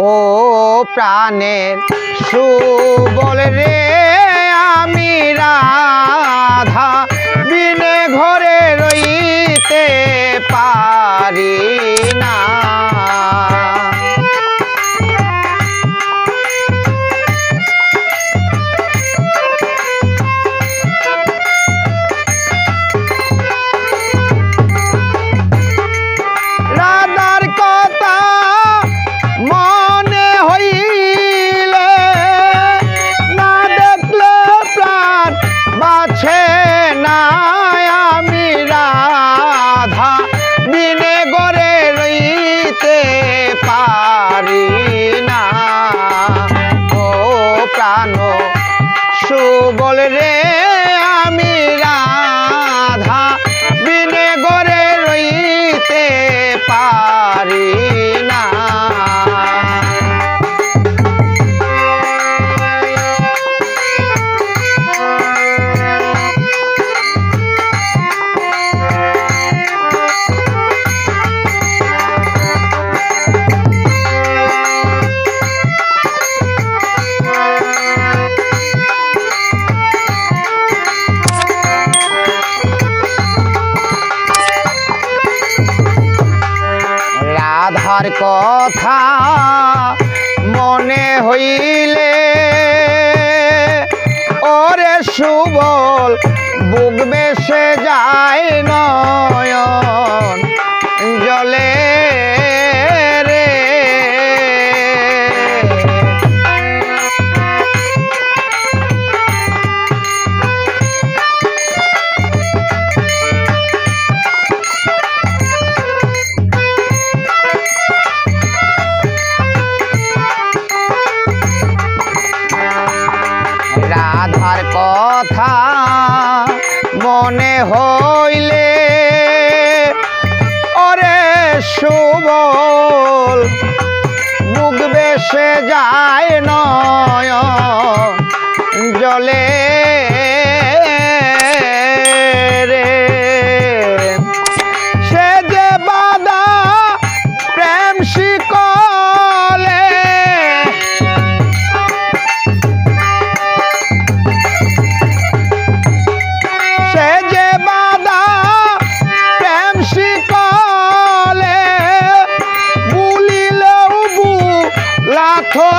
ও প্রাণের সু বলে রে আমি রাধা। রাধার কথা মনে হইলে ওরে সুবল বুক বেসে যায় নয়ন। বেসে যায় নয়।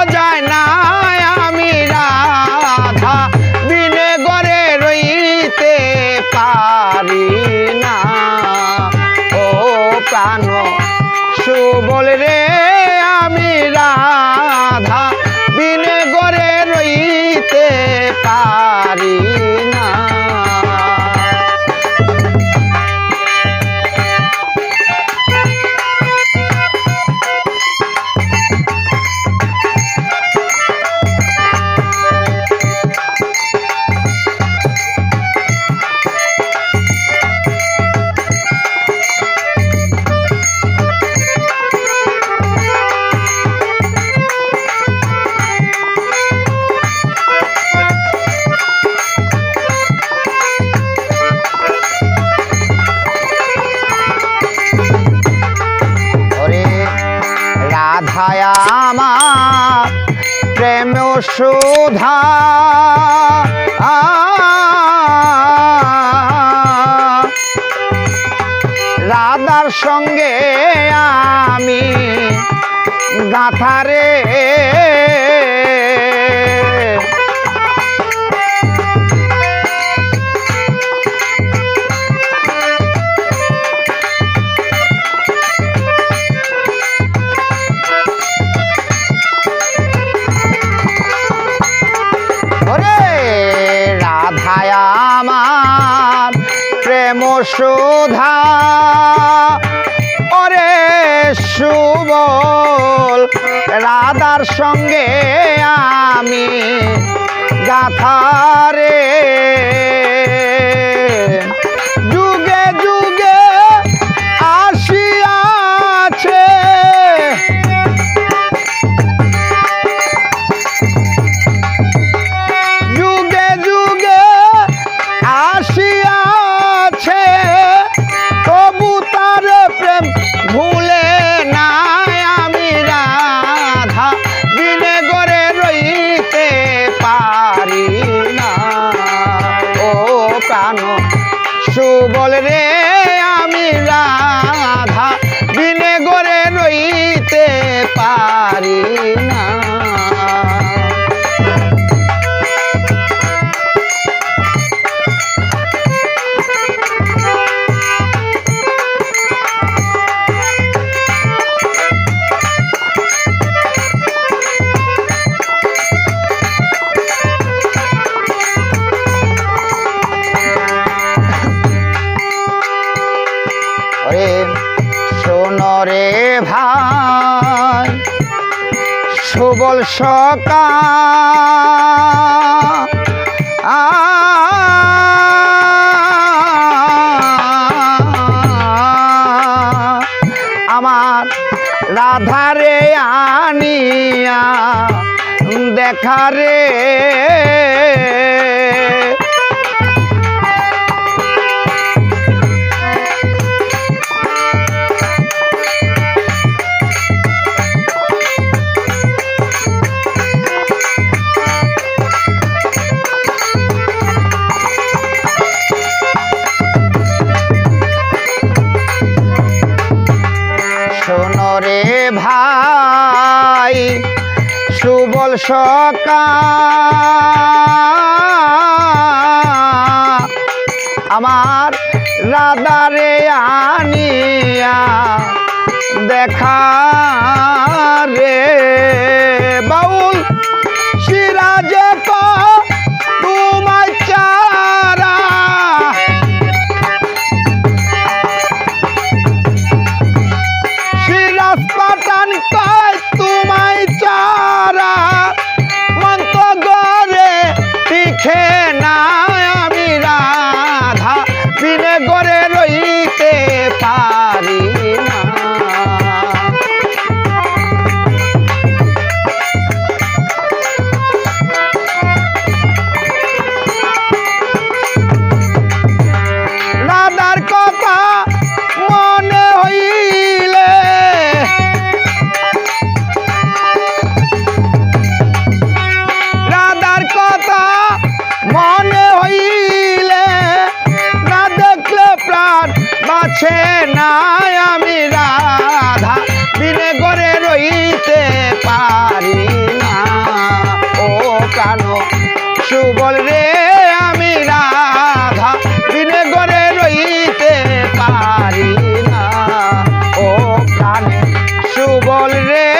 যায় না আমি রাধা। বিনে গড়ে রইতে পারি না। ও প্রাণ, সুবল রে, আমি রাধা। বিনে গড়ে রইতে রাধায় আমার প্রেম সুধা রাধার সঙ্গে আমি গাথারে সুধা অরে সুবল রাধার সঙ্গে আমি গাথারে প্রাণ সুবল রে আমি রা ভাই সুবল সকা আমার রাধারে আনিয়া দেখারে সকাল সকাল আমার রাদারে আনিয়া দেখা রে। সুবল রে